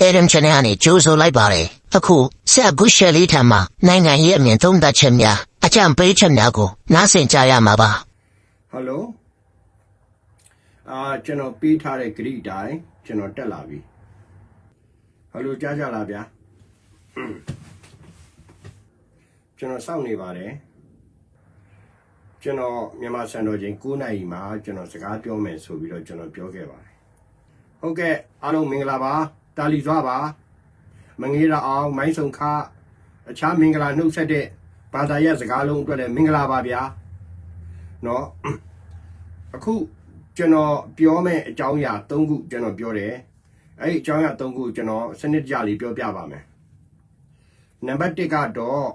အဲ့ဒီချန်နယ်ကနေကြိုးဆိုလိုက်ပါတယ်အခုဆက်ဂုရှယ်လေးထံမှာနိုင်ငံရေးအမြင်သုံးသပ်ချက်များအကြံပေးချက်များကိုနားဆင်ကြရမှာပါဟယ်လိုအာကျွန်တော်ပေးထားတဲ့ဂရိတိုင်းကျွန်တော်တက်လာပြီဟယ်လိုကြားကြလားဗျာကျွန်တော်စောင့်နေပါတယ်ကျွန်တော်မြန်မာစံတော်ချိန်9နာရီမှာကျွန်တော်စကားပြောမယ်ဆိုပြီးတော့ကျွန်တော်ပြောခဲ့ပါတယ်ဟုတ်ကဲ့အားလုံးမင်္ဂလာပါ တာလီစွာပါမငေးရအောင်မိုင်းဆုံခအခြားမင်္ဂလာနှုတ်ဆက်တဲ့ဘာသာရပ်စကားလုံးအတွက်လည်းမင်္ဂလာပါဗျာเนาะ အခုကျွန်တော်ပြောမယ့်အကြောင်းအရာ၃ခုကျွန်တော်ပြောတယ်အဲ့ဒီအကြောင်းအရာ၃ခုကျွန်တော်စနစ်တကျလေးပြောပြပါမယ်နံပါတ်1ကတော့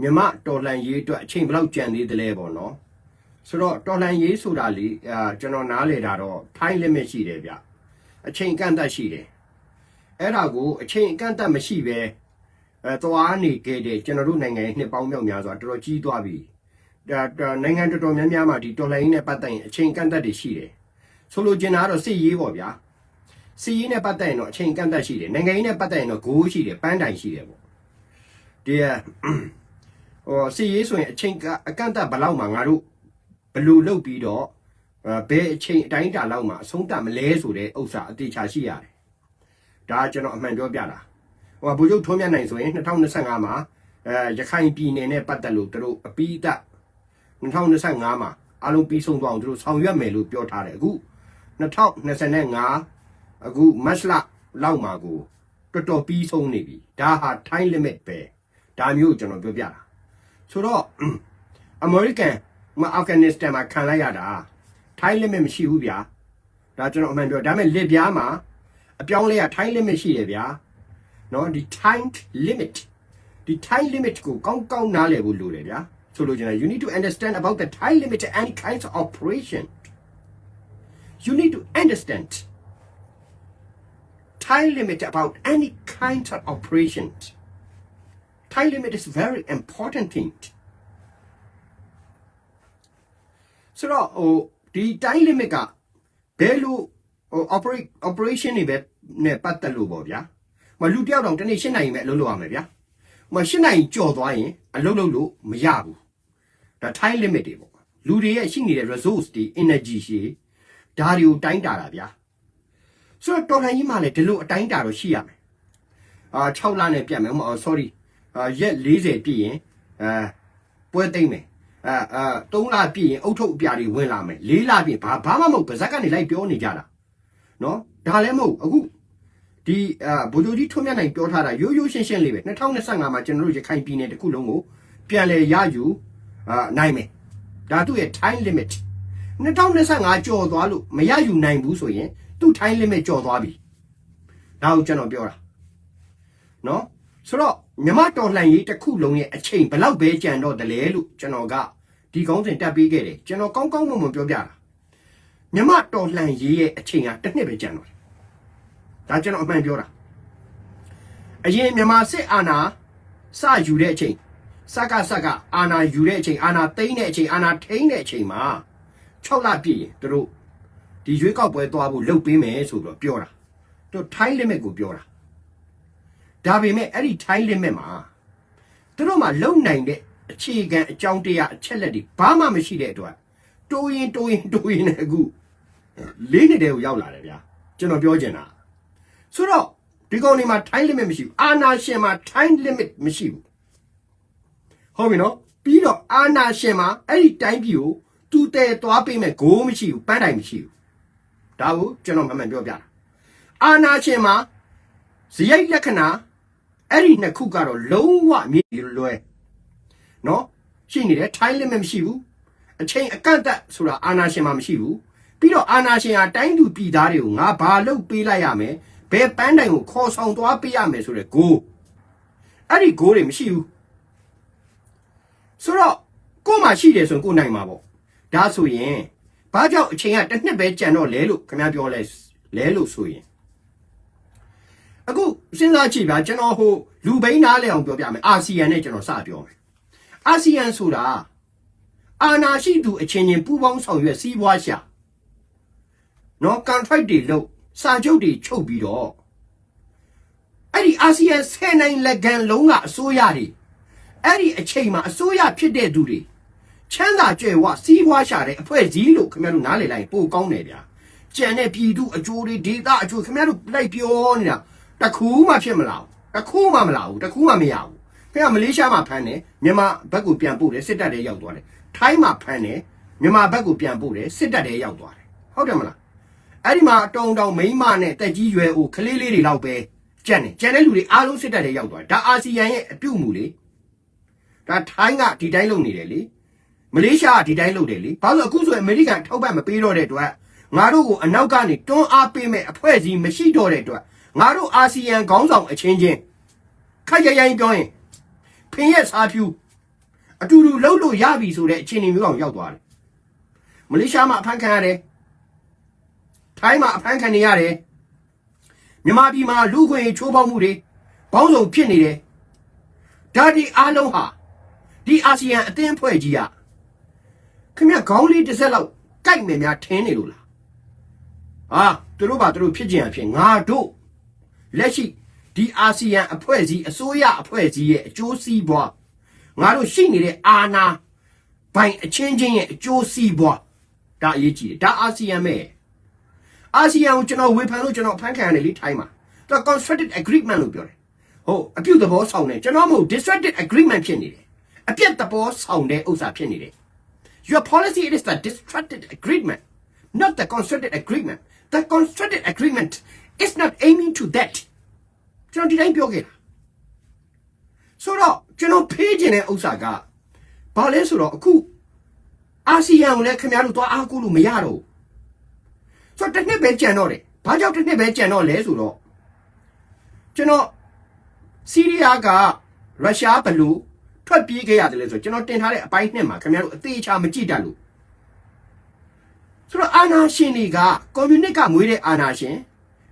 မြမတော်လှန်ရေးအတွက်အချိန်ဘယ်လောက်ကြံသေးသလဲပေါ့နော်ဆိုတော့တော်လှန်ရေးဆိုတာလေအာကျွန်တော်နားလေတာတော့ time limit ရှိတယ်ဗျ အချိန်ကန့်သတ်ရှိတယ်အဲ့ဒါကိုအချိန်ကန့်သတ်မရှိပဲအဲသွားနေခဲ့တဲ့ကျွန်တော်တို့နိုင်ငံရဲ့နှစ်ပေါင်းမြောက်များစွာတော်တော်ကြီးသွားပြီဒါဒါနိုင်ငံတော်တော်များများမှာဒီတော်လိုင်းနဲ့ပတ်သက်ရင်အချိန်ကန့်သတ်တွေရှိတယ်ဆိုလိုချင်တာကတော့စစ်ရေးပေါ့ဗျာစစ်ရေးနဲ့ပတ်သက်ရင်တော့အချိန်ကန့်သတ်ရှိတယ်နိုင်ငံရေးနဲ့ပတ်သက်ရင်တော့ဂိုးရှိတယ်ပန်းတိုင်ရှိတယ်ပေါ့ဒီဟိုစစ်ရေးဆိုရင်အချိန်ကအကန့်အသတ်ဘယ်လောက်မှငါတို့ဘယ်လိုလုပ်ပြီးတော့အဲ ဘယ်အချိန်အတိုင်းအတာလောက်မှအဆုံးသတ်မလဲဆိုတဲ့ဥစ္စာအတိအချာရှိရတယ်ဒါကကျွန်တော်အမှန်ပြောပြတာဟိုကဗိုလ်ချုပ်ထုံးမြတ်နိုင်ဆိုရင်2025မှာအဲရခိုင်ပြည်နယ်နဲ့ပတ်သက်လို့သူတို့အပိအတ2025မှာအလုံးပြီးဆုံးသွားအောင်သူတို့ဆောင်ရွက်မယ်လို့ပြောထားတယ်အခု2025အခုမတ်လလောက်မှာကိုတော်တော်ပြီးဆုံးနေပြီဒါဟာ time limit ပဲဒါမျိုးကျွန်တော်ပြောပြတာဆိုတော့အမေရိကန်မအာဖဂန်နစ္စတန်မှာခံလိုက်ရတာ time limit မရှိဘူးဗျာဒါကျွန်တော်အမှန်ပြောဒါပေမဲ့လစ်ပြားမှာအပြောင်းလဲက time limit ရှိတယ်ဗျာနော်ဒီ time limit ဒီ time limit ကိုကောင်းကောင်းနားလည်ဖို့လိုတယ်ဗျာဆိုလိုချင်တာ you need to understand about the time limit to any kinds of operation you need to understand time limit about any kind of operations time limit is very important thing ဆိုတော့ဟို ဒီ time limit ကဘယ်လိုဟို operate operation တွေပဲနဲ့ပတ်သက်လို့ပေါ့ဗျာမလူတယောက်တောင်တစ်နေ့၈နိုင်ပဲအလုပ်လုပ်ရမယ်ဗျာမ၈နိုင်ကြော်သွားရင်အလုပ်လုပ်လို့မရဘူးဒါ time limit တွေပေါ့လူတွေရဲ့ရှိနေတဲ့ resource တွေ energy ရှိဒါတွေကိုတိုင်းတာတာဗျာဆိုတော့တော်လှန်ရေးမှလည်းဒီလိုအတိုင်းတာတော့ရှိရမယ်အာ6လနဲ့ပြတ်မယ်မဟုတ် sorry အာရက်40ပြည့်ရင်အဲပွဲသိမ့်မယ် အာအာ3လပြည့်ရင်အုတ်ထုတ်အပြာတွေဝင်လာမယ်4လပြည့်ဘာဘာမှမဟုတ်ပါဇက်ကနေလိုက်ပြောနေကြတာနော်ဒါလည်းမဟုတ်အခုဒီအာဘိုလ်ကြီးထွန်းမြတ်နိုင်ပြောထားတာရိုးရိုးရှင်းရှင်းလေးပဲ2025မှာကျွန်တော်တို့ရခိုင်ပြည်နယ်တစ်ခုလုံးကိုပြန်လဲရယူအာနိုင်မယ်ဒါသူ့ရဲ့ time limit 2025ကြော်သွားလို့မရယူနိုင်ဘူးဆိုရင်သူ့ time limit ကြော်သွားပြီဒါကိုကျွန်တော်ပြောတာနော် ဆိုတော့မြမတော်လှန်ရေးတစ်ခုလုံးရဲ့အချိန်ဘယ်လောက်ပဲကြံတော့တယ်လဲလို့ကျွန်တော်ကဒီကောင်းစဉ်တက်ပေးခဲ့တယ်ကျွန်တော်ကောင်းကောင်းမွန်မွန်ပြောပြတာမြမတော်လှန်ရေးရဲ့အချိန်ကတစ်နှစ်ပဲကြံတော့တယ်ဒါကျွန်တော်အမှန်ပြောတာအရင်မြန်မာစစ်အာဏာစယူတဲ့အချိန်စကစကအာဏာယူတဲ့အချိန်အာဏာသိမ်းတဲ့အချိန်အာဏာထိန်းတဲ့အချိန်မှာ6လပြည့်ရင်သူတို့ဒီရွေးကောက်ပွဲသွားဖို့လုပ်ပေးမယ်ဆိုတော့ပြောတာသူ time limit ကိုပြောတာ ဒါပေမဲ့အဲ့ဒီ time limit မှာသူတို့မှလုံနိုင်တဲ့အခြေခံအကြောင်းတရားအချက်လက်တွေဘာမှမရှိတဲ့အတွက်တိုးရင်တိုးရင်တိုးရင်လည်းအခုလေးနှစ်တည်းကိုရောက်လာတယ်ဗျာကျွန်တော်ပြောချင်တာဆိုတော့ဒီကောင်တွေမှာ time limit မရှိဘူးအာနာရှင်မှာ time limit မရှိဘူးဟုတ်ပြီနော်ပြီးတော့အာနာရှင်မှာအဲ့ဒီတိုင်းပြည်ကိုတူတဲသွားပေးမဲ့ဂိုးမရှိဘူးပန်းတိုင်မရှိဘူးဒါကိုကျွန်တော်မှန်မှန်ပြောပြတာအာနာရှင်မှာဇယိုက်လက္ခဏာ အဲ့ဒီနှစ်ခုကတော့လုံးဝမြေလွယ်နော်ရှိနေတယ် time limit မရှိဘူးအချိန်အကန့်အသတ်ဆိုတာအာနာရှင်မှာမရှိဘူးပြီးတော့အာနာရှင်ဟာတိုင်းသူပြည်သားတွေကိုငါဘာလုပ်ပေးလိုက်ရမယ်ဘယ်ပန်းတိုင်ကိုခေါ်ဆောင်သွားပေးရမယ်ဆိုတဲ့ဂိုးအဲ့ဒီဂိုးတွေမရှိဘူးဆိုတော့ကို့မှာရှိတယ်ဆိုရင်ကို့နိုင်မှာပေါ့ဒါဆိုရင်ဘာကြောင့်အချိန်ကတစ်နှစ်ပဲကြံတော့လဲလို့ခင်ဗျားပြောလဲလဲလို့ဆိုရင် အခုစဉ်းစားကြည့်ဗျာကျွန်တော်ဟိုလူဘိန်းနားလဲအောင်ပြောပြမယ်အာဆီယံနဲ့ကျွန်တော်စပြောမယ်အာဆီယံဆိုတာအာနာရှိသူအချင်းချင်းပူးပေါင်းဆောင်ရွက်စီးပွားရှာနော် contract တွေလုပ်စာချုပ်တွေချုပ်ပြီးတော့အာဆီယံဆယ်နိုင်လက်ကန်လုံးကအစိုးရတွေအဲ့ဒီအချိန်မှာအစိုးရဖြစ်တဲ့သူတွေချမ်းသာကြွယ်ဝစီးပွားရှာတဲ့အဖွဲ့အစည်းလို့ခင်ဗျားတို့နားလည်လိုက်ရင်ပိုကောင်းတယ်ဗျာကြံတဲ့ပြည်သူအကျိုးတွေဒေသအကျိုးခင်ဗျားတို့လိုက်ပြောနေတာ တစ်ခုမှဖြစ်မလာဘူးတစ်ခုမှမလာဘူးတစ်ခုမှမရဘူးခင်ဗျားမလေးရှားမှာဖမ်းတယ်မြန်မာဘက်ကိုပြန်ပို့တယ်စစ်တပ်တွေရောက်သွားတယ်ထိုင်းမှာဖမ်းတယ်မြန်မာဘက်ကိုပြန်ပို့တယ်စစ်တပ်တွေရောက်သွားတယ်ဟုတ်တယ်မလားအဲ့ဒီမှာအတုံတောင်မိန်းမနဲ့တက်ကြီးရွယ်အိုကလေးလေးတွေလောက်ပဲကြံ့တယ်ကြံတဲ့လူတွေအားလုံးစစ်တပ်တွေရောက်သွားတယ်ဒါအာဆီယံရဲ့အပြုတ်မှုလေဒါထိုင်းကဒီတိုင်းလုပ်နေတယ်လေမလေးရှားကဒီတိုင်းလုပ်တယ်လေဘာလို့အခုဆိုရင်အမေရိကန်ထောက်ပံ့မပေးတော့တဲ့အတွက်ငါတို့ကိုအနောက်ကနေတွန်းအားပေးမဲ့အဖွဲ့အစည်းမရှိတော့တဲ့အတွက် ငါတို့အာဆီယံခေါင်းဆောင်အချင်းချင်းခက်ရရိုင်းပြောရင်ဖင်ရဲ့စားဖြူအတူတူလှုပ်လို့ရပြီဆိုတဲ့အခြေအနေမျိုးအောင်ရောက်သွားတယ်မလေးရှားမှာအဖမ်းခံရတယ်ထိုင်းမှာအဖမ်းခံနေရတယ်မြန်မာပြည်မှာလူခွင့်ရေးချိုးဖောက်မှုတွေဘောင်းစုံဖြစ်နေတယ်ဒါဒီအားလုံးဟာဒီအာဆီယံအသင်းအဖွဲ့ကြီးကခင်ဗျခေါင်းလေးတစ်စက်လောက်ကြိုက်မယ်များထင်းနေလို့လားဟာသူတို့ပါသူတို့ဖြစ်ကြံဖြစ်ငါတို့ လက်ရှိဒီအာဆီယံအဖွဲ့အစည်းအစိုးရအဖွဲ့အစည်းရဲ့အကျိုးစီးပွားငါတို့ရှိနေတဲ့အာဏာပိုင်အချင်းချင်းရဲ့အကျိုးစီးပွားဒါအရေးကြီးတယ်ဒါအာဆီယံမဲ့အာဆီယံကိုကျွန်တော်ဝေဖန်လို့ကျွန်တော်ဖန်ခံရတယ်လေထိုင်းမှာသူက constructed agreement လို့ပြောတယ်ဟုတ်အပြုတ်သဘောဆောင်တယ်ကျွန်တော်မဟုတ် distracted agreement ဖြစ်နေတယ်အပြတ်သဘောဆောင်တဲ့ဥစ္စာဖြစ်နေတယ် your policy it is the distracted agreement not the constructed agreement the constructed agreement is not aiming to that ကျွန်တော်ဒီတိုင်းပြောခဲ့တာဆိုတော့ကျွန်တော်ဖေးခြင်းတဲ့ဥစ္စာကဘာလဲဆိုတော့အခုအာဆီယံကိုလည်းခင်ဗျားတို့သွားအားကိုးလို့မရတော့ဘူးဆိုတော့တစ်နှစ်ပဲကြံတော့တယ်။ဘာကြောင့်တစ်နှစ်ပဲကြံတော့လဲဆိုတော့ကျွန်တော်စီးရီးယားကရုရှားဘလို့ထွက်ပြေးခဲ့ရတယ်လဲဆိုတော့ကျွန်တော်တင်ထားတဲ့အပိုင်းနှစ်မှာခင်ဗျားတို့အသေးချာမကြည့်တတ်လို့ဆိုတော့အာနာရှင်တွေကကွန်မြူနစ်ကမွေးတဲ့အာနာရှင်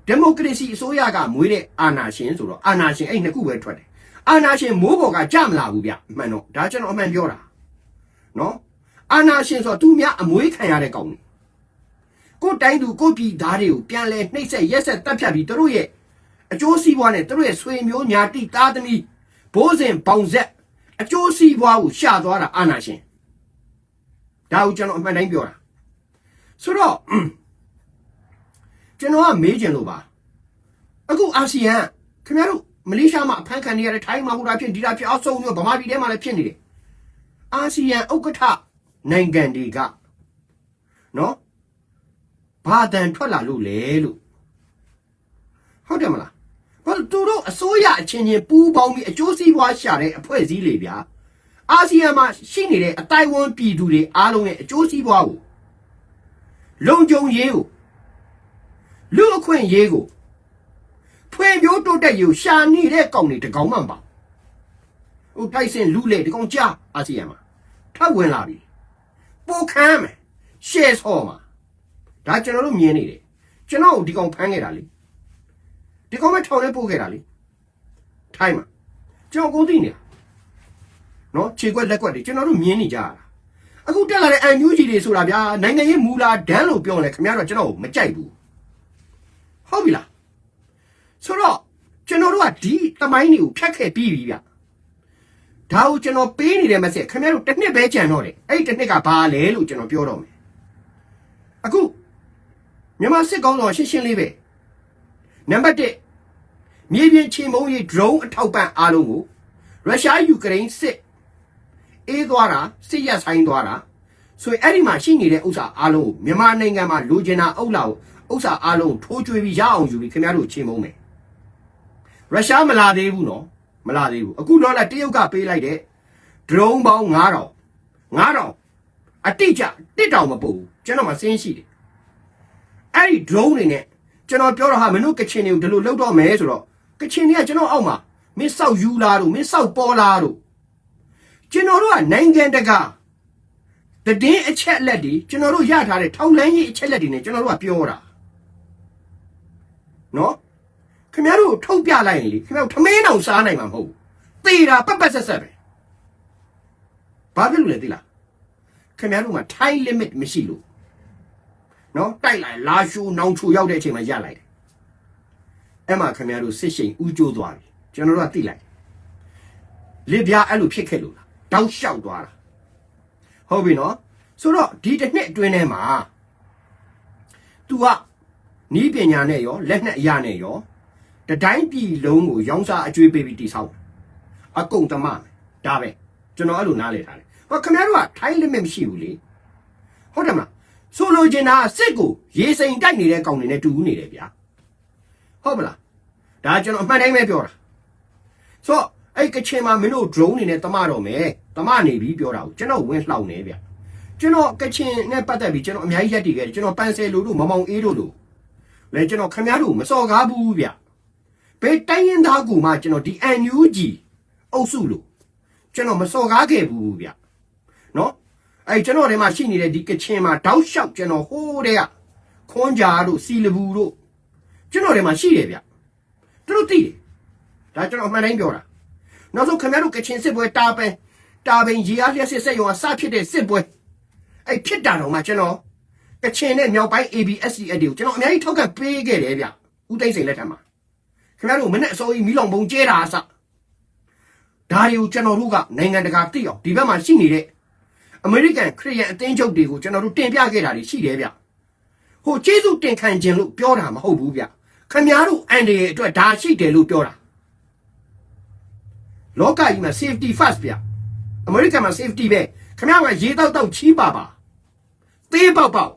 ဒီမိုကရေစီအစိုးရကမွေးတဲ့အာနာရှင်ဆိုတော့အာနာရှင်အဲ့နှစ်ခုပဲထွက်တယ်။အာနာရှင်မိုးပေါ်ကကြမလာဘူးဗျအမှန်တော့ဒါကျွန်တော်အမှန်ပြောတာနော်အာနာရှင်ဆိုတော့သူများအမွေးခံရတဲ့ကောင်တွေကိုယ်တိုင်းသူကိုယ်ပြည်သားတွေကိုပြန်လဲနှိပ်စက်ရက်ဆက်တပ်ဖြတ်ပြီးသူတို့ရဲ့အကျိုးစီးပွားနဲ့သူတို့ရဲ့ဆွေမျိုးညာတိသားသမီးဘိုးစဉ်ပေါင်ဆက်အကျိုးစီးပွားကိုရှာသွားတာအာနာရှင်ဒါကိုကျွန်တော်အမှန်တိုင်းပြောတာဆိုတော့ ကျွန်တော်ကမေးချင်လို့ပါအခုအာဆီယံခင်ဗျားတို့မလေးရှားမှာအဖမ်းခံနေရတဲ့ထိုင်းမှာဟိုတာဖြစ်ဒီတာဖြစ်အောက်ဆုံးမျိုးဗမာပြည်ထဲမှာလည်းဖြစ်နေတယ်အာဆီယံဥက္ကဋ္ဌနိုင်ငံတွေကနော်ဘာတန်ထွက်လာလို့လဲလို့ဟုတ်တယ်မလားဘာလို့သူတို့အစိုးရအချင်းချင်းပူးပေါင်းပြီးအကျိုးစီးပွားရှာတဲ့အဖွဲ့အစည်းလေဗျာအာဆီယံမှာရှိနေတဲ့အတိုင်းဝန်ပြည်သူတွေအားလုံးရဲ့အကျိုးစီးပွားကိုလုံခြုံရေးကို လူအခွင့်ရေးကိုဖွံ့ဖြိုးတိုးတက်ရေးကိုရှာနေတဲ့ကောင်တွေတကောင်မှမပါဟိုတိုက်စင်လူလေဒီကောင်ကြားအာဆီယံမှာထပ်ဝင်လာပြီပိုခမ်းမယ်ရှယ်ဆော့မှာဒါကျွန်တော်တို့မြင်နေတယ်ကျွန်တော်ဒီကောင်ဖမ်းခဲ့တာလေဒီကောင်မထောင်ထဲပို့ခဲ့တာလေထိုင်းမှာကျွန်တော်ကိုသိနေတာနော်ခြေခွက်လက်ခွက်တွေကျွန်တော်တို့မြင်နေကြရတာအခုတက်လာတဲ့အန်ယူဂျီတွေဆိုတာဗျာနိုင်ငံရေးမူလာဒန်းလို့ပြောလဲခင်ဗျားတို့ကျွန်တော်ကိုမကြိုက်ဘူး ဟုတ်ပြီလားဆိုတော့ကျွန်တော်တို့ကဒီတမိုင်းတွေကိုဖြတ်ခဲ့ပြီးပြီဗျဒါကိုကျွန်တော်ပေးနေတဲ့ message ခင်ဗျားတို့တစ်နှစ်ပဲကြံတော့တယ်အဲ့ဒီတစ်နှစ်ကဘာလဲလို့ကျွန်တော်ပြောတော့မယ်အခုမြန်မာစစ်ကောင်းဆောင်ရှင်းရှင်းလေးပဲနံပါတ်1မြေပြင်ချေမုံရေး drone အထောက်ပံ့အားလုံးကိုရုရှားယူကရိန်းစစ်အေးသွားတာစစ်ရက်ဆိုင်သွားတာဆိုရင်အဲ့ဒီမှာရှိနေတဲ့ဥစ္စာအားလုံးကိုမြန်မာနိုင်ငံမှာလူကျင်တာအုပ်လာကို ဥစ္စာအားလုံးကိုထိုးကျွေးပြီးရအောင်ယူပြီးခင်ဗျားတို့ချေမုံမယ်ရုရှားမလာသေးဘူးနော်မလာသေးဘူးအခုတော့လာတရုတ်ကပေးလိုက်တဲ့ drone ပေါင်း9000 9000အတိတ်ကြတစ်တောင်မပို့ဘူးကျွန်တော်မှစင်းရှိတယ်အဲ့ဒီ drone တွေနဲ့ကျွန်တော်ပြောတော့ဟာမင်းတို့ကချင်တွေကိုဒီလိုလောက်တော့မယ်ဆိုတော့ကချင်တွေကကျွန်တော်အောက်မှာမင်းစောက်ယူလာတို့မင်းစောက်ပေါ်လာတို့ကျွန်တော်တို့ကနိုင်ငံတကာတည်င်းအချက်အလက်တွေကျွန်တော်တို့ရထားတဲ့ထောက်လန်းရေးအချက်အလက်တွေနဲ့ကျွန်တော်တို့ကပြောတာ နော်ခင်ဗျားတို့ထုတ်ပြလိုက်ရင်လေခင်ဗျားတို့ထမင်းအောင်စားနိုင်မှာမဟုတ်ဘူးသေတာပတ်ပတ်ဆက်ဆက်ပဲဘာဖြစ်လို့လဲသိလားခင်ဗျားတို့မှာ time limit မရှိလို့နော်တိုက်လိုက်လာရှူနောင်ချူရောက်တဲ့အချိန်မှာရလိုက်တယ်အဲ့မှာခင်ဗျားတို့စစ်ရှိန်ဥကျိုးသွားပြီကျွန်တော်တို့ကသိလိုက်လစ်ပြားအဲ့လိုဖြစ်ခဲ့လို့လားတောက်လျှောက်သွားတာဟုတ်ပြီနော်ဆိုတော့ဒီတစ်နှစ်အတွင်းထဲမှာ तू က နီးပညာနဲ့ရောလက်နဲ့အရာနဲ့ရောတတိုင်းပြည်လုံးကိုရောင်းစားအကျွေးပေးပြီးတိဆောက်အကုန်တမမယ်ဒါပဲကျွန်တော်အဲ့လိုနားလည်ထားတယ်ဟောခင်ဗျားတို့ကထိုင်း limit မရှိဘူးလေဟုတ်တယ်မလားဆိုလိုချင်တာကစစ်ကိုရေစိမ်တိုက်နေတဲ့ကောင်တွေနဲ့တူနေတယ်ဗျာဟုတ်ပလားဒါကျွန်တော်အမှန်တိုင်းပဲပြောတာဆိုတော့အဲ့ကချင်မှာမင်းတို့ drone နေနဲ့တမတော့မယ်တမနေပြီးပြောတာကိုကျွန်တော်ဝင်လှောက်နေဗျကျွန်တော်ကချင်နဲ့ပတ်သက်ပြီးကျွန်တော်အများကြီးရက်တည်ခဲ့တယ်ကျွန်တော်ပန်ဆယ်လိုတို့မမောင်အေးတို့တို့ လဲကျွန်တော်ခင်ဗျားတို့မစော်ကားဘူးဗျဘယ်တိုင်းရင်သားကူမှကျွန်တော်ဒီ NUG အုပ်စုလို့ကျွန်တော်မစော်ကားခဲ့ဘူးဗျနော်အဲ့ကျွန်တော်ထဲမှာရှိနေတဲ့ဒီကချင်မှာတောက်လျှောက်ကျွန်တော်ဟိုးတဲ့ကခွန်ကြာတို့စီလဘူးတို့ကျွန်တော်ထဲမှာရှိတယ်ဗျသူတို့သိတယ်ဒါကျွန်တော်အမှန်တိုင်းပြောတာနောက်ဆုံးခင်ဗျားတို့ကချင်စစ်ပွဲတာပန်တာပင်ရီအားလျက်စစ်စက်ရုံကစဖြစ်တဲ့စစ်ပွဲအဲ့ဖြစ်တာတော့မှကျွန်တော် ကချင်နဲ့မြောက်ပိုင်း ABSC အတေကိုကျွန်တော်အများကြီးထောက်ကပေးခဲ့တယ်ဗျဦးသိန်းစိန်လက်ထက်မှာခင်ဗျားတို့မနဲ့အစိုးရမီးလောင်ပုံကျဲတာအစဒါတွေကိုကျွန်တော်တို့ကနိုင်ငံတကာသိအောင်ဒီဘက်မှာရှိနေတဲ့အမေရိကန်ခရီးယန်အသင်းချုပ်တွေကိုကျွန်တော်တို့တင်ပြခဲ့တာတွေရှိတယ်ဗျဟိုကျေးဇူးတင်ခံခြင်းလို့ပြောတာမဟုတ်ဘူးဗျခင်ဗျားတို့အန်ဒီရဲ့အတွက်ဒါရှိတယ်လို့ပြောတာလောကကြီးမှာ safety first ဗျအမေရိကန်မှာ safety ပဲခင်ဗျားကရေတောက်တောက်ချီးပါပါသေးပေါက်ပေါက်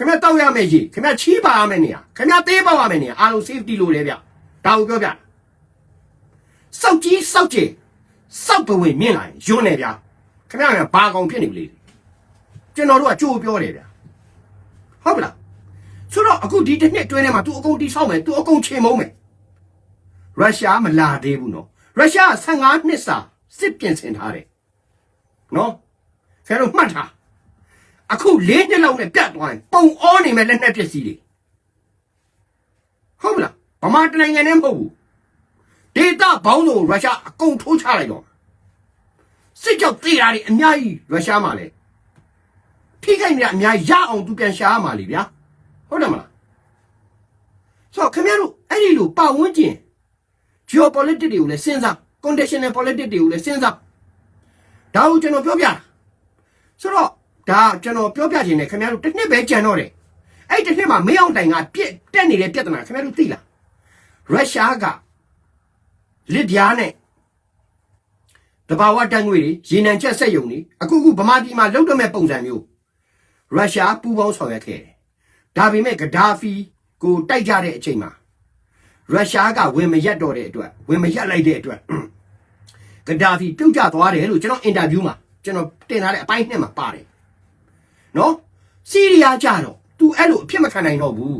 ခင်ဗျားတောက်ရမယ်ရေခင်ဗျားချီးပါရမယ်နေရခင်ဗျားသေးပေါက်ရမယ်နေရအားလုံး safety လို့လေဗျဒါကိုပြောပြစောက်ကြီးစောက်ကြီးစောက်ပဝင်မြင်လာရင်ယွန်းနေဗျခင်ဗျားကဘာကောင်ဖြစ်နေပြီလေကျွန်တော်တို့ကကြိုးပြောတယ်ဗျဟုတ်ပလားဆိုတော့အခုဒီတစ်နှစ်တွင်းထဲမှာ तू အကုန်တီးဆောက်မယ် तू အကုန်ချိန်မုံမယ်ရုရှားမလာသေးဘူးနော်ရုရှား15နှစ်စာစစ်ပြင်ဆင်ထားတယ်နော်ဆရာတို့မှတ်ထား အခု၄နှစ်လောက်နဲ့ပြတ်သွားရင်ပုံအောနေမဲ့လက်နက်ပစ္စည်းတွေဟုတ်မလားဗမာတနိုင်ငံနဲ့မဟုတ်ဘူးဒေတာဘောင်းစုံရုရှားအကုန်ထိုးချလိုက်တော့စစ်ကြောက်သေးတာတွေအများကြီးရုရှားမှာလေထိခိုက်နေတဲ့အများကြီးရအောင်သူပြန်ရှာရမှာလေဗျာဟုတ်တယ်မလားဆိုတော့ခင်ဗျားတို့အဲ့ဒီလိုပတ်ဝန်းကျင် geopolitics တွေကိုလည်းစဉ်းစား conditional politics တွေကိုလည်းစဉ်းစားဒါကိုကျွန်တော်ပြောပြတာဆိုတော့ ဒါကျွန်တော်ပြောပြခြင်းနဲ့ခင်ဗျားတို့တစ်နှစ်ပဲကြံတော့တယ်အဲ့တစ်နှစ်မှာမင်းအောင်တိုင်ကပြက်တက်နေတဲ့ပြဿနာခင်ဗျားတို့သိလားရုရှားကလစ်ပြားနဲ့တဘာဝတန်ငွေတွေရေနံချက်ဆက်ယုံတွေအခုခုဗမာပြည်မှာလုံတော့မဲ့ပုံစံမျိုးရုရှားပူးပေါင်းဆောင်ရွက်ခဲ့တယ်ဒါပေမဲ့ဂဒါဖီကိုတိုက်ကြတဲ့အချိန်မှာရုရှားကဝင်မရက်တော့တဲ့အတွက်ဝင်မရက်လိုက်တဲ့အတွက်ဂဒါဖီပြုတ်ကျသွားတယ်လို့ကျွန်တော်အင်တာဗျူးမှာကျွန်တော်တင်ထားတဲ့အပိုင်းနှစ်မှာပါတယ် နော်စီးရီးယားကြတော့ तू အဲ့လိုအဖြစ်မခံနိုင်တော့ဘူး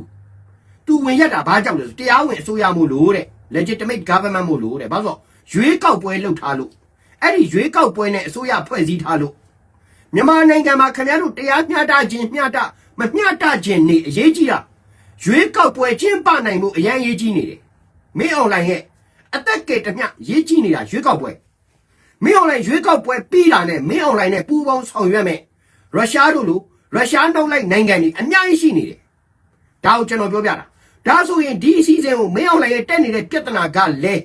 तू ဝင်ရက်တာဘာကြောင့်လဲဆိုတရားဝင်အစိုးရမို့လို့တဲ့ legitimate government မို့လို့တဲ့ဘာလို့ဆိုရွေးကောက်ပွဲလုပ်ထားလို့အဲ့ဒီရွေးကောက်ပွဲနဲ့အစိုးရဖွဲ့စည်းထားလို့မြန်မာနိုင်ငံမှာခင်ဗျားတို့တရားမျှတခြင်းမျှတမမျှတခြင်းနေအရေးကြီးတာရွေးကောက်ပွဲကျင်းပနိုင်မှုအရန်ရေးကြီးနေတယ်မင်းအွန်လိုင်းရဲ့အသက်ကတမျှရေးကြီးနေတာရွေးကောက်ပွဲမင်းအွန်လိုင်းရွေးကောက်ပွဲပြီးတာနဲ့မင်းအွန်လိုင်းနဲ့ပူးပေါင်းဆောင်ရွက်မယ် ရုရှားတို့လိုရုရှားနောက်လိုက်နိုင်ငံတွေအများကြီးရှိနေတယ်ဒါကိုကျွန်တော်ပြောပြတာဒါဆိုရင်ဒီအစည်းအဝေးကိုမင်းအွန်လိုင်းရဲ့တက်နေတဲ့ပြဿနာကလည်း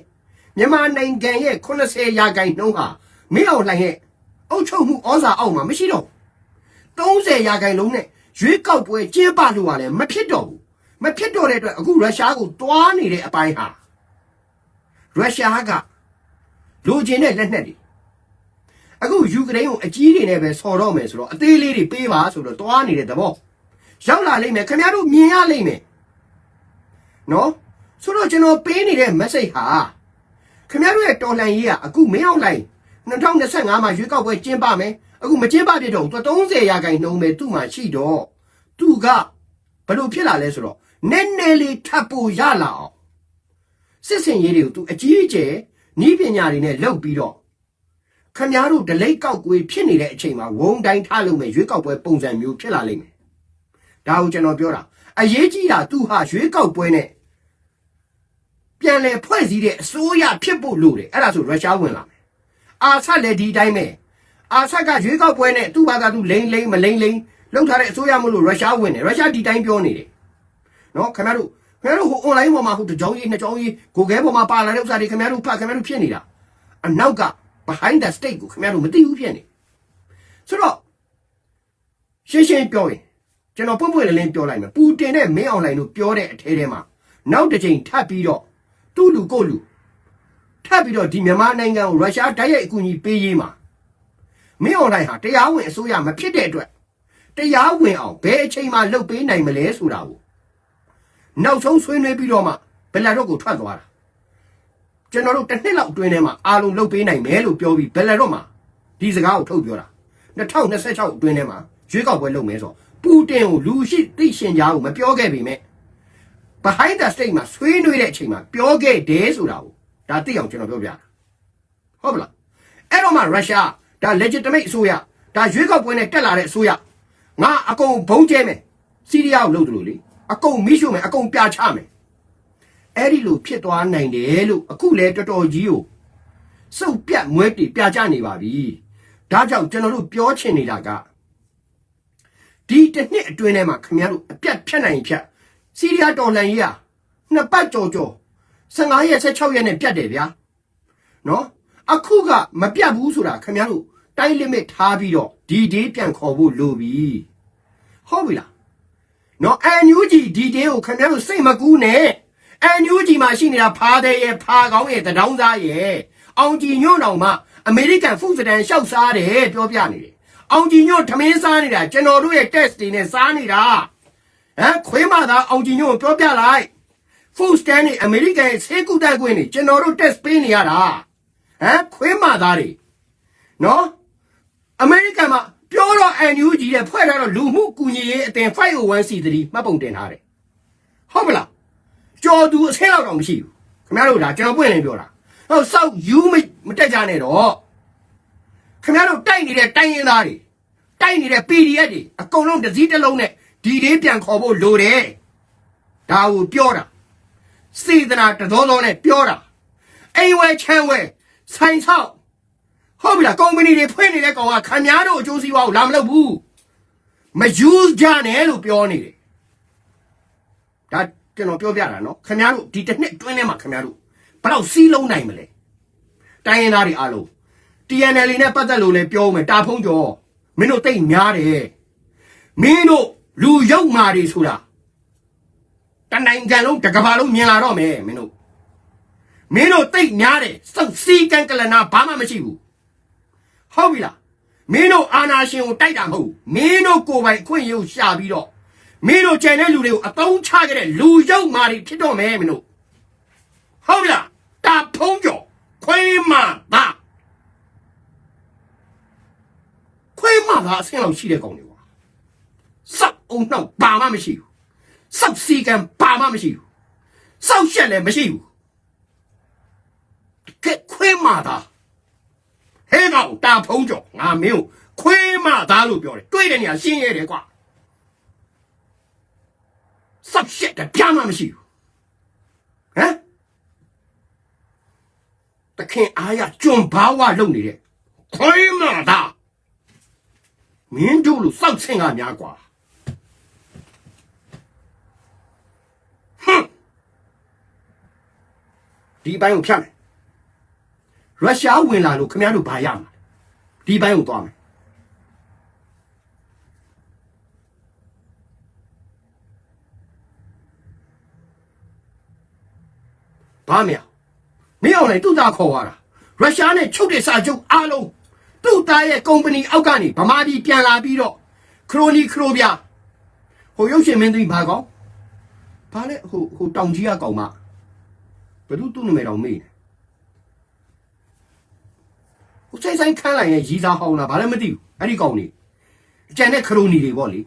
မြန်မာနိုင်ငံရဲ့80ရာခိုင်နှုန်းဟာမင်းအွန်လိုင်းရဲ့အုပ်ချုပ်မှုဩဇာအောက်မှာမရှိတော့ဘူး30ရာခိုင်လုံးနဲ့ရွေးကောက်ပွဲကျင်းပလို့ရတယ်မဖြစ်တော့ဘူးမဖြစ်တော့တဲ့အတွက်အခုရုရှားကိုတွားနေတဲ့အပိုင်းဟာရုရှားကလိုချင်တဲ့လက်နက်တွေ အခုယူကရိန်းကိုအကြီးတွေနဲ့ပဲဆော်တော့မယ်ဆိုတော့အသေးလေးတွေပေးပါဆိုတော့တွားနေတဲ့သဘောရောက်လာလိမ့်မယ်ခင်ဗျားတို့မြင်ရလိမ့်မယ်နော်ဆိုတော့ကျွန်တော်ပေးနေတဲ့ message ဟာခင်ဗျားတို့ရဲ့တော်လှန်ရေးကအခုမင်းအောင်လိုက်2025မှာရွေးကောက်ပွဲကျင်းပမယ်အခုမကျင်းပပြတော့သူ30ရာခိုင်နှုန်းပဲသူ့မှာရှိတော့သူကဘလို့ဖြစ်လာလဲဆိုတော့နည်းနည်းလေးထပ်ပိုရလာအောင်စစ်စင်ရေးတွေကိုသူအကြီးအကျယ်နီးပညာတွေနဲ့လုပ်ပြီးတော့ ခမည်းတော်ဒလိတ်ကောက်ကွေးဖြစ်နေတဲ့အချိန်မှာဝုံတိုင်းထားလို့မယ်ရွေးကောက်ပွဲပုံစံမျိုးဖြစ်လာလိမ့်မယ်ဒါကိုကျွန်တော်ပြောတာအရေးကြီးတာသူဟာရွေးကောက်ပွဲနဲ့ပြန်လဲဖွဲ့စည်းတဲ့အစိုးရဖြစ်ဖို့လိုတယ်အဲ့ဒါဆိုရုရှားဝင်လာမယ်အာဆတ်လည်းဒီတိုင်းပဲအာဆတ်ကရွေးကောက်ပွဲနဲ့သူ့ဘာသာသူလိမ့်လိမ့်မလိမ့်လိမ့်လောက်ထားတဲ့အစိုးရမလို့ရုရှားဝင်တယ်ရုရှားဒီတိုင်းပြောနေတယ်နော်ခင်ဗျားတို့ခင်ခင်ဗျားတို့ဟို online ပေါ်မှာဟိုတစ်ကြောင်းကြီးနှစ်ကြောင်းကြီးကိုခဲပေါ်မှာပါလာတဲ့ဥစ္စာတွေခင်ဗျားတို့ဖတ်ခင်ဗျားတို့ဖြစ်နေတာအနောက်က behind the state ကိုခင်ဗျားတို့မသိဘူးဖြစ်နေဆိုတော့ရှင်းရှင်းပြောရင်ကျွန်တော်ပွင့်ပွင့်လင်းလင်းပြောလိုက်မယ်ပူတင်နဲ့မင်းအွန်လိုင်းတို့ပြောတဲ့အထဲထဲမှာနောက်တစ်ချိန်ထပ်ပြီးတော့သူ့လူကိုယ့်လူထပ်ပြီးတော့ဒီမြန်မာနိုင်ငံကိုရုရှားတိုက်ရိုက်အကူအညီပေးရေးမှာမင်းအွန်လိုင်းဟာတရားဝင်အစိုးရမဖြစ်တဲ့အတွက်တရားဝင်အောင်ဘယ်အချိန်မှလှုပ်ပေးနိုင်မလဲဆိုတာကိုနောက်ဆုံးဆွေးနွေးပြီးတော့မှဘယ်လာတော့ကိုထွက်သွားတာ ကျွန်တော်တို့တစ်နှစ်လောက်အတွင်းထဲမှာအားလုံးလုပ်ပေးနိုင်မယ်လို့ပြောပြီးဘယ်လာတော့မှဒီစကားကိုထုတ်ပြောတာ2026အတွင်းထဲမှာရွေးကောက်ပွဲလုပ်မယ်ဆိုတော့ပူတင်ကိုလူရှိသိရှင်ကြားကိုမပြောခဲ့ပေမဲ့ behind the state မှာဆွေးနွေးတဲ့အချိန်မှာပြောခဲ့တယ်ဆိုတာကိုဒါသိအောင်ကျွန်တော်ပြောပြတာဟုတ်ပလားအဲ့တော့မှရုရှားဒါ legitimate အစိုးရဒါရွေးကောက်ပွဲနဲ့တက်လာတဲ့အစိုးရငါအကုန်ဘုံကျဲမယ်စီးရီးယားကိုလုပ်တယ်လို့လေအကုန်မိရှုမယ်အကုန်ပြချမယ် အဲ့ဒီလိုဖြစ်သွားနိုင်တယ်လို့အခုလဲတော်တော်ကြီးကိုစုပ်ပြတ်မွဲတီပြချနေပါပြီဒါကြောင့်ကျွန်တော်တို့ပြောချင်နေတာကဒီတစ်နှစ်အတွင်းထဲမှာခင်ဗျားတို့အပြတ်ဖြတ်နိုင်ဖြတ်စီးရီးယားတော်လှန်ရေးဟာနှစ်ပတ်ကြော်ကြော်15ရက်16ရက်နဲ့ပြတ်တယ်ဗျာနော်အခုကမပြတ်ဘူးဆိုတာခင်ဗျားတို့တိုင်း limit ထားပြီးတော့ဒီဒေးပြန်ခေါ်ဖို့လိုပြီဟုတ်ပြီလားနော်အန်ယူဂျီဒီတေးကိုခင်ဗျားတို့စိတ်မကူးနဲ့ အန်ယူဂျီမှာရှိနေတာဖားတဲ့ရဲ့ဖားကောင်းရဲ့တဒေါင်းသားရဲ့အောင်ကြည်ညွန့်တော်မှာအမေရိကန်ဖူစတန်ရှောက်စားတယ်ပြောပြနေတယ်အောင်ကြည်ညွန့်ထမင်းစားနေတာကျွန်တော်တို့ရဲ့ test တွေနဲ့စားနေတာဟမ်ခွေးမသာအောင်ကြည်ညွန့်ကိုပြောပြလိုက်ဖူစတန်နေအမေရိကန်ရဲ့ဆေးကုသခွင့်နေကျွန်တော်တို့ test ပေးနေရတာဟမ်ခွေးမသားတွေနော်အမေရိကန်မှာပြောတော့ NUG တဲ့ဖွဲ့ထားတော့လူမှုကူညီရေးအသင် 501c3 မှတ်ပုံတင်ထားတယ်ဟုတ်မလား ကြော်သူအဆင်းလောက်တော့မရှိဘူးခင်ဗျားတို့ဒါကျွန်တော်ပွင့်လင်းပြောတာဟုတ်စောက်ယူမမတက်ကြနဲ့တော့ခင်ဗျားတို့တိုက်နေတဲ့တိုင်းရင်းသားတွေတိုက်နေတဲ့ PDF တွေအကုန်လုံးတစ်စည်းတစ်လုံးနဲ့ဒီလေးပြန်ခေါ်ဖို့လိုတယ်ဒါကိုပြောတာစေတနာတသောသောနဲ့ပြောတာအိမ်ဝဲချမ်းဝဲဆိုင်ဆောက်ဟုတ်ပြီလားကုမ္ပဏီတွေဖွင့်နေတဲ့ကောင်ကခင်ဗျားတို့အကျိုးစီးပွားကိုလာမလုပ်ဘူးမယူကြနဲ့လို့ပြောနေတယ်ဒါ ကျွန်တော်ပြောပြတာနော်ခင်ဗျားတို့ဒီတစ်နှစ်အတွင်းထဲမှာခင်ဗျားတို့ဘယ်တော့စီးလုံးနိုင်မလဲတိုင်းရင်းသားတွေအားလုံး TNL နဲ့ပတ်သက်လို့လည်းပြောမယ်တာဖုံးကျော်မင်းတို့တိတ်များတယ်မင်းတို့လူရုပ်မာတွေဆိုတာတနိုင်ငံလုံးတစ်ကမ္ဘာလုံးမြင်လာတော့မယ်မင်းတို့မင်းတို့တိတ်များတယ်စောက်စီးကန်ကလနာဘာမှမရှိဘူးဟုတ်ပြီလားမင်းတို့အာနာရှင်ကိုတိုက်တာမဟုတ်ဘူးမင်းတို့ကိုယ်ပိုင်အခွင့်အရေးကိုရှာပြီးတော့ မင်းတို့ကြံတဲ့လူတွေကိုအတုံးချခဲ့တဲ့လူရုပ်မာတွေဖြစ်တော့မယ်မင်းတို့ဟုတ်ပြီလားတာဖုံးကျော်ခွေးမသားခွေးမသားအဆင်းလောက်ရှိတဲ့ကောင်တွေကွာစောက်အောင်နှောက်ဘာမှမရှိဘူးစောက်စီကံဘာမှမရှိဘူးစောက်ရှက်လည်းမရှိဘူးကဲခွေးမသားဟဲကောင်တာဖုံးကြော်ငါမင်းကိုခွေးမသားလို့ပြောတယ်တွေ့တဲ့နေရာရှင်းရတယ်ကွာ စောက်ရှက်တဲ့ပြားမှမရှိဘူးဟမ်တခင်အားရကျွံဘာဝလုံနေတဲ့ခွေးမသားမင်းတို့လို့စောက်ဆင်ကများကွာဟမ်ဒီဘိုင်းကိုဖြတ်မယ်ရုရှားဝင်လာလို့ခင်ဗျားတို့ဘာရမှာလဲဒီဘိုင်းကိုသွားမယ် ဘာမရမင်းအောင်လေသူ့သားခေါ်သွားတာရုရှားနဲ့ချုပ်တဲ့စာချုပ်အားလုံးသူ့သားရဲ့ကုမ္ပဏီအောက်ကနေဗမာပြည်ပြန်လာပြီးတော့ခရိုနီခရိုပြဟိုရုပ်ရှင်မင်းသမီးဘာကောင်ဘာလဲဟိုဟိုတောင်ကြီးကကောင်မဘယ်သူသူ့နာမည်တော်မေးတယ်ဟိုဆိုင်ဆိုင်ခန်းလိုက်ရဲ့ရီစားဟောင်းလားဘာလည်းမသိဘူးအဲ့ဒီကောင်နေအကျန်တဲ့ခရိုနီတွေပေါ့လေ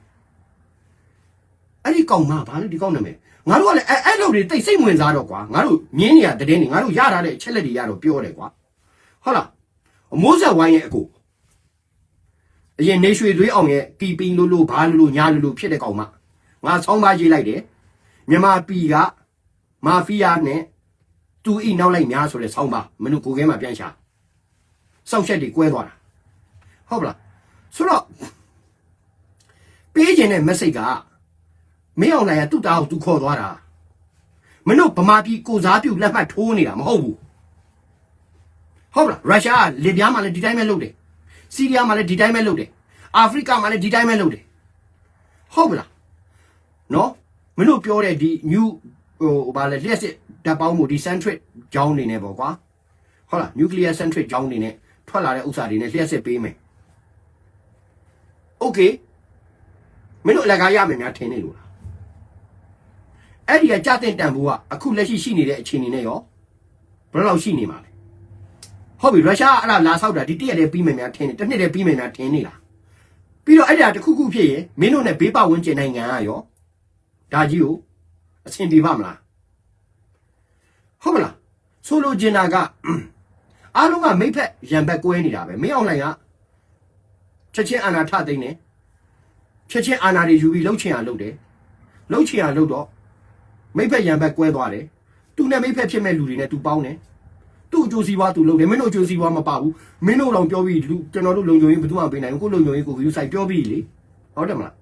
အဲ့ဒီကောင်မဘာလဲဒီကောင်နာမည် ငါတို့ကလည်းအဲ့အဲ့လိုတွေတိတ်စိတ်ဝင်စားတော့ကွာငါတို့မြင်းနေရတဲ့င်းနေငါတို့ရထားတဲ့အချက်လက်တွေရတော့ပြောတယ်ကွာဟုတ်လားအမိုးဆက်ဝိုင်းရဲ့အကိုအရင်နေရွှေသွေးအောင်ရဲ့ပီပီလို့လို့ဘာလို့လို့ညာလို့လို့ဖြစ်တဲ့ကောင်မငါဆောင်းပါရေးလိုက်တယ်မြန်မာပြည်ကမာဖီးယားနဲ့သူ့ဤနောက်လိုက်များဆိုတဲ့ဆောင်းပါမင်းတို့ကိုကဲမှာပြန်ရှာစောက်ချက်တွေကွဲသွားတာဟုတ်ပလားဆိုတော့ပေးခြင်းတဲ့ message က မင်းအောင်လိုင်ကသူ့တာကိုသူခေါ်သွားတာမင်းတို့ဗမာပြည်ကိုစားပြုလက်မှတ်ထိုးနေတာမဟုတ်ဘူးဟုတ်လားရုရှားကလစ်ဗျားမှာလည်းဒီတိုင်းပဲလုပ်တယ်စီးရီးယားမှာလည်းဒီတိုင်းပဲလုပ်တယ်အာဖရိကမှာလည်းဒီတိုင်းပဲလုပ်တယ်ဟုတ်ပလားနော်မင်းတို့ပြောတဲ့ဒီ new ဟိုဘာလဲလျှက်စစ်ဓာတ်ပေါင်းမှုဒီ centric ကြောင်းနေနေပေါ့ကွာဟုတ်လား nuclear centric ကြောင်းနေနေထွက်လာတဲ့ဥစ္စာတွေနဲ့လျှက်စစ်ပေးမယ် okay မင်းတို့အလကားရမယ်များထင်နေလို့လား အဲ့ဒီကကြတဲ့တန်ဖိုးကအခုလက်ရှိရှိနေတဲ့အခြေအနေနဲ့ရောဘယ်လောက်ရှိနေမှာလဲဟုတ်ပြီရုရှားကအဲ့ဒါလာဆောက်တာဒီတည့်ရက်လေးပြီးမယ်များထင်နေတစ်နှစ်တည်းပြီးမယ်များထင်နေလားပြီးတော့အဲ့ဒါတစ်ခုခုဖြစ်ရင်မင်းတို့နဲ့ဘေးပတ်ဝန်းကျင်နိုင်ငံကရောဒါကြီးကိုအဆင်ပြေပါမလားဟုတ်မလားဆိုလိုချင်တာကအားလုံးကမိဖက်ရံဘက်ကွဲနေတာပဲမင်းအောင်လှိုင်ကချက်ချင်းအာဏာထသိမ်းတယ်ချက်ချင်းအာဏာတွေယူပြီးလှုပ်ချင်အောင်လုပ်တယ်လှုပ်ချင်အောင်လုပ်တော့ မိဖက်ရံဘက်ကွဲသွားတယ်သူနဲ့မိဖက်ဖြစ်မဲ့လူတွေနဲ့သူပေါင်းတယ်သူ့အကျိုးစီးပွားသူလုပ်တယ်မင်းတို့အကျိုးစီးပွားမပါဘူးမင်းတို့တော့ပြောပြီးလူကျွန်တော်တို့လုံခြုံရေးဘယ်သူမှမပေးနိုင်ဘူးကိုလုံခြုံရေးကိုယူဆိုင်ပြောပြီးလေဟုတ်တယ်မလား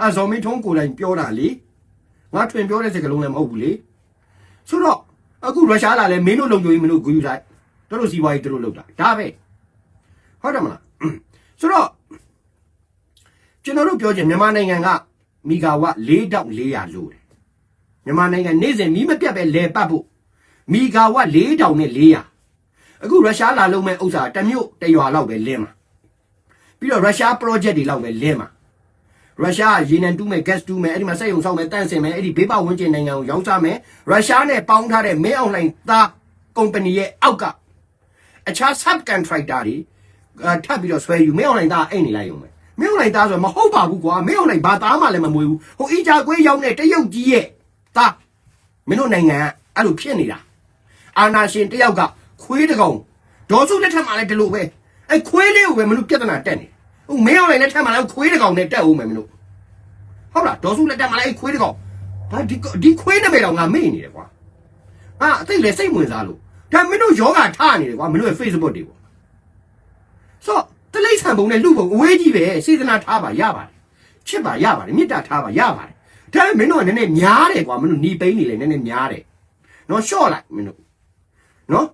အဲဇော်မင်းထုံးကိုယ်တိုင်ပြောတာလေငါထွင်ပြောတဲ့စကားလုံးလည်းမဟုတ်ဘူးလေဆိုတော့အခုရုရှားလာလဲမင်းတို့လုံခြုံရေးမင်းတို့ကိုယူဆိုင်တို့တို့စီးပွားရေးတို့လုပ်တာဒါပဲဟုတ်တယ်မလားဆိုတော့ကျွန်တော်တို့ပြောချင်မြန်မာနိုင်ငံကမီဂါဝတ်4400လို့တယ် မြန်မာနိုင်ငံနေ့စဉ်မီးမပြတ်ပဲလဲပတ်ဖို့မီဂါဝတ်4000နဲ့400အခုရုရှားလာလုံးမဲ့ဥစ္စာတစ်မြို့တစ်ရွာလောက်ပဲလင်းမှာပြီးတော့ရုရှား project တွေလောက်ပဲလင်းမှာရုရှားကရေနံတူးမယ် gas တူးမယ်အဲ့ဒီမှာစက်ရုံဆောက်မယ်တန့်စင်မယ်အဲ့ဒီဘေးပဝန်းကျင်နိုင်ငံကိုရောင်းချမယ်ရုရှားနဲ့ပေါင်းထားတဲ့မင်းအောင်လှိုင်သားကုမ္ပဏီရဲ့အောက်ကအခြား sub contractor တွေအာထပ်ပြီးတော့ဆွဲယူမင်းအောင်လှိုင်သားအိတ်နေလိုက်ရုံပဲမင်းအောင်လိုက်သားဆိုမဟုတ်ပါဘူးကွာမင်းအောင်လိုက်ဘာသားမှလည်းမမွေးဘူးဟိုအီဂျာကွေးရောက်တဲ့တရုတ်ကြီးရဲ့ သားမင်းတို့နိုင်ငံကအဲ့လိုဖြစ်နေတာအာနာရှင်တယောက်ကခွေးတကောင်ဒေါ်စုလက်ထက်မှာလည်းဒီလိုပဲအဲ့ခွေးလေးကိုပဲမင်းတို့ပြဿနာတက်နေဟိုမင်းအောင်လိုက်လက်ထက်မှာလည်းခွေးတကောင်နဲ့တက်ဦးမယ်မင်းတို့ဟုတ်လားဒေါ်စုလက်ထက်မှာလည်းအဲ့ခွေးတကောင်ဒါဒီဒီခွေးနမိတ်တော့ငါမေ့နေတယ်ကွာအာအသိလေစိတ်ဝင်စားလို့ဒါမင်းတို့ယောဂထားနေတယ်ကွာမင်းတို့ရဲ့ Facebook တွေပေါ့ဆိုတော့တလိษံပုံနဲ့လူပုံအဝေးကြီးပဲစေတနာထားပါရပါတယ်ချစ်ပါရပါတယ်မေတ္တာထားပါရပါတယ် ဒါပေမဲ့မင်းတို့ကနည်းနည်းများတယ်ကွာမင်းတို့หนีပိန်းနေလေနည်းနည်းများတယ်နော်ရှော့လိုက်မင်းတို့နော်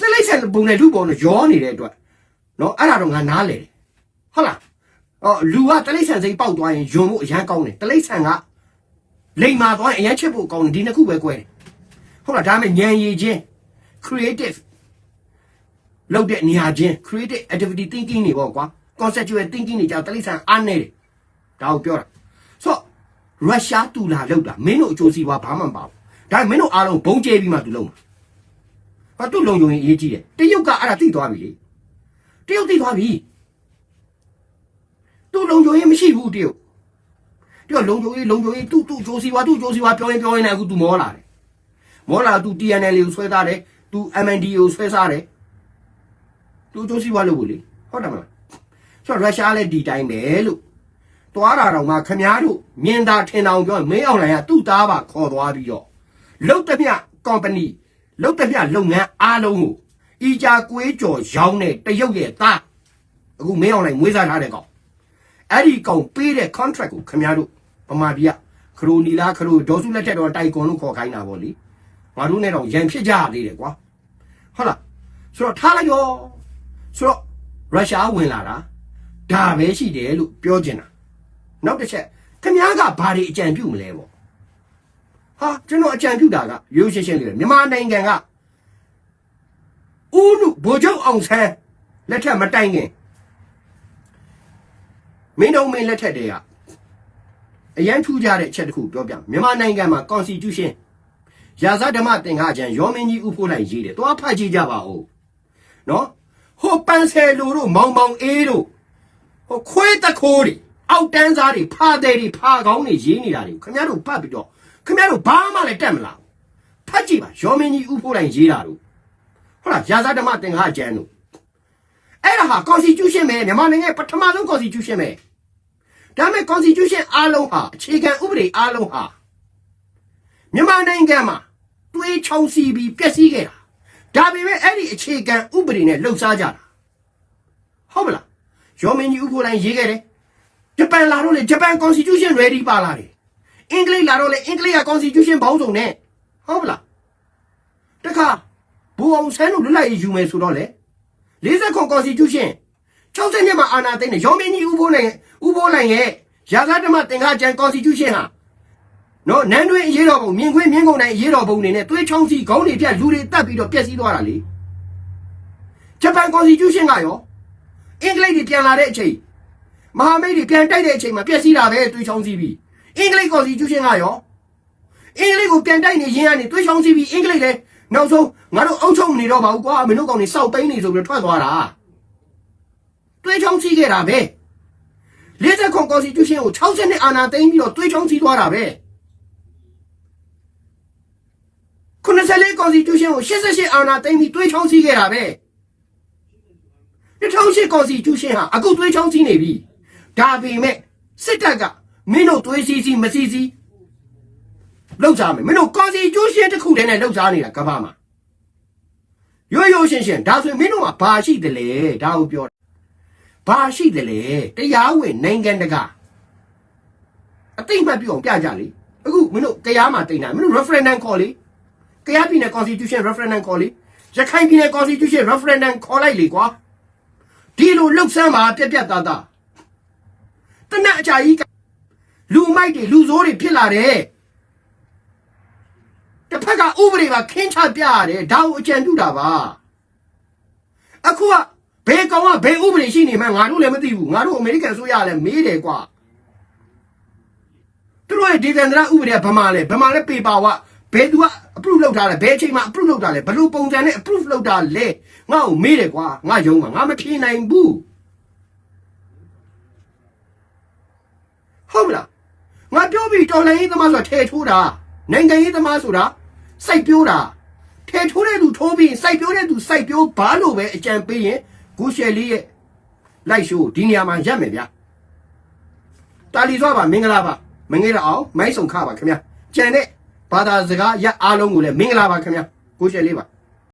တိလိမ့်ဆန်ပုံနဲ့လူပေါ်တော့ရောနေတဲ့အတွက်နော်အဲ့ဒါတော့ငါနားလေတယ်ဟုတ်လားအော်လူကတိလိမ့်ဆန်စိတ်ပေါက်သွားရင်ယွန်ဖို့အရန်ကောင်းတယ်တိလိမ့်ဆန်ကလိမ္မာသွားရင်အရန်ချစ်ဖို့ကောင်းတယ်ဒီနှစ်ခုပဲကွဲတယ်ဟုတ်လားဒါပေမဲ့ဉာဏ်ရည်ချင်း creative လုပ်တဲ့နေရာချင်း creative activity thinking တွေပေါ့ကွာ conceptual thinking တွေကြောင့်တိလိမ့်ဆန်အားနေတယ်ဒါကိုပြောတာ ရုရှားတူလာလောက်တာမင်းတို့အကျိုးစီးပွားဘာမှမပါဘူးဒါပေမဲ့မင်းတို့အားလုံးဘုံကျဲပြီးမှသူလုံးမှာဟာသူ့လုံုံရင်အရေးကြီးတယ်တရုတ်ကအဲ့ဒါသိသွားပြီလေတရုတ်သိသွားပြီသူ့လုံုံရင်မရှိဘူးတရုတ်တရုတ်လုံုံရင်လုံုံရင်သူ့သူ့အကျိုးစီးပွားသူ့အကျိုးစီးပွားပြောရင်ပြောရင်လည်းအခုသူမောလာတယ်မောလာသူ TNL ကိုဆွဲသားတယ်သူ MND ကိုဆွဲစားတယ်သူကျိုးစီးပွားလုပ်ဖို့လေဟုတ်တယ်မလားဆိုတော့ရုရှားလည်းဒီတိုင်းပဲလို့ တွားတာတော့မှခမားတို့မြင်သာထင်တာကိုပြောရင်မင်းအောင်လိုင်ကသူ့သားပါခေါ်သွားပြီးတော့လုတ်တမျှ company လုတ်တမျှလုပ်ငန်းအားလုံးကိုအီဂျာကွေးကြော်ရောင်းတဲ့တရုတ်ရဲ့သားအခုမင်းအောင်လိုင်မွေးစားထားတဲ့ကောင်အဲ့ဒီကောင်ပေးတဲ့ contract ကိုခမားတို့ဗမာပြည်ကခရိုနီလားခရိုဒေါ်စုလက်ထက်တော့တိုက်ကွန်လို့ခေါ်ခိုင်းတာပေါ့လေငါတို့နဲ့တော့ရန်ဖြစ်ကြရသေးတယ်ကွာဟုတ်လားဆိုတော့ထားလိုက်ရောဆိုတော့ရုရှားဝင်လာတာဒါပဲရှိတယ်လို့ပြောချင်တာ နောက်တစ်ချက်ခင်ဗျားကဘာတွေအကြံပြုမလဲပေါ့ဟာကျွန်တော်အကြံပြုတာကရိုးရှင်းရှင်းလေးပဲမြန်မာနိုင်ငံကဦးလူဗိုလ်ချုပ်အောင်ဆန်းလက်ထက်မတိုင်ခင်မင်းတို့မင်းလက်ထက်တည်းကအရန်ထူးကြတဲ့အချက်တစ်ခုပြောပြမယ်မြန်မာနိုင်ငံမှာ constitution ရာဇဓမ္မသင်္ဃာကျမ်းရောမင်းကြီးဥဖို့လိုက်ရေးတယ်သွားဖတ်ကြည့်ကြပါဦးနော်ဟိုပန်းဆယ်လူတို့မောင်မောင်အေးတို့ဟိုခွေးတခိုးတွေ အောက်တန်းစားတွေဖာတဲ့တွေဖာကောင်းတွေရေးနေတာတွေခင်ဗျားတို့ဖတ်ပြီးတော့ခင်ဗျားတို့ဘာမှလည်းတက်မလားဖတ်ကြည့်ပါရောမင်းကြီးဥဖို့တိုင်းရေးတာတို့ဟုတ်လားရာဇဓမ္မသင်္ဃာကျမ်းတို့အဲ့ဒါဟာ constitution ပဲမြန်မာနိုင်ငံရဲ့ပထမဆုံး constitution ပဲဒါပေမဲ့ constitution အားလုံးဟာအခြေခံဥပဒေအားလုံးဟာမြန်မာနိုင်ငံမှာတွေးချောင်းစီပြီးပျက်စီးခဲ့တာဒါပေမဲ့အဲ့ဒီအခြေခံဥပဒေနဲ့လှုပ်ရှားကြတာဟုတ်မလားရောမင်းကြီးဥပိုးလိုင်းရေးခဲ့တယ် ဂျပန်လာတော့လေဂျပန် constitution ready ပါလာတယ်အင်္ဂလိပ်လာတော့လေအင်္ဂလိပ်က constitution ဘောင်းစုံနဲ့ဟုတ်ပလားတခါဘူအောင်ဆန်းတို့လွတ်လပ်ရေးယူမယ်ဆိုတော့လေ40ခွန် constitution 60နှစ်မှာအာဏာသိမ်းတယ်ရောင်မင်းကြီးဥပိုးနိုင်ဥပိုးနိုင်ရဲ့ရာဇဓမ္မသင်္ဃာကျမ်း constitution ဟာနော်နန်းတွင်အရေးတော်ပုံမြင်ခွင့်မြင်ကုန်တိုင်းအရေးတော်ပုံနေနဲ့သွေးချောင်းစီခေါင်းတွေပြတ်လူတွေတတ်ပြီးတော့ပျက်စီးသွားတာလေဂျပန် constitution ကရောအင်္ဂလိပ်တွေပြန်လာတဲ့အချိန် မဟာမိတ်တွေပြန်တိုက်တဲ့အချိန်မှာပျက်စီးတာပဲသွေးချောင်းစီပြီးအင်္ဂလိပ် constitution ကရောအင်္ဂလိပ်ကိုပြန်တိုက်နေရင်းကနေတွေးချောင်းစီပြီးအင်္ဂလိပ်လည်းနောက်ဆုံးငါတို့အုပ်ချုပ်မနေတော့ပါဘူးကွာမင်းတို့ကောင်တွေစောက်ပိန်းနေဆိုပြီးတော့ထွက်သွားတာတွေးချောင်းစီခဲ့တာပဲ40ခွန် constitution ကို60နှစ်အာဏာသိမ်းပြီးတော့တွေးချောင်းစီသွားတာပဲ94 constitution ကို88အာဏာသိမ်းပြီးတွေးချောင်းစီခဲ့တာပဲ2008 constitution ဟာအခုတွေးချောင်းစီနေပြီ ဒါပေမဲ့စစ်တပ်ကမင်းတို့တွေးစီစီမစီစီလောက်ကြမယ်မင်းတို့ constitution တစ်ခုတည်းနဲ့လောက်ကြနေတာကမ္ဘာမှာရိုးရိုးရှင်းရှင်းဒါဆိုရင်မင်းတို့ကဘာရှိတယ်လဲဒါကိုပြောတာဘာရှိတယ်လဲတရားဝင်နိုင်ငံတကာအသိမှတ်ပြုအောင်ပြကြလေအခုမင်းတို့တရားမှာတင်တာမင်းတို့ referendum ခေါ်လေတရားပြည်နယ် constitution referendum ခေါ်လေရခိုင်ပြည်နယ် constitution referendum ခေါ်လိုက်လေကွာဒီလိုလှုပ်ဆန်းပါပြက်ပြက်သားသား တနက်အကြာကြီးကလူမိုက်တွေလူဆိုးတွေဖြစ်လာတယ်တစ်ဖက်ကဥပဒေပါခင်းချပြရတယ်ဒါကိုအကြံပြုတာပါအခုကဘယ်ကောင်ကဘယ်ဥပဒေရှိနေမှန်းငါတို့လည်းမသိဘူးငါတို့အမေရိကန်ဆိုရလည်းမေးတယ်ကွာသူတို့ရဲ့ဒေသန္တရဥပဒေကဗမာလဲဗမာလဲပေပါဝဘယ်သူက approve လုပ်ထားလဲဘယ်အချိန်မှာ approve လုပ်ထားလဲဘယ်လိုပုံစံနဲ့ approve လုပ်တာလဲငါ့ကိုမေးတယ်ကွာငါယုံမှာငါမဖြေနိုင်ဘူး ဟုတ်မလားငါပြောပြီးတော်လိုင်းရေးသမားဆိုတာထဲထိုးတာနိုင်ငံရေးသမားဆိုတာစိုက်ပြိုးတာထဲထိုးတဲ့သူထိုးပြီးစိုက်ပြိုးတဲ့သူစိုက်ပြိုးဘာလို့ပဲအကြံပေးရင်ကိုရှယ်လေးရဲ့လိုက်ရှိုးဒီနေရာမှာရက်မယ်ဗျာတာလီစွာပါမင်္ဂလာပါမင်္ဂလာအောင်မိုင်းဆုံခပါခင်ဗျာကြံတဲ့ဘာသာစကားရက်အားလုံးကိုလည်းမင်္ဂလာပါခင်ဗျာကိုရှယ်လေးပါ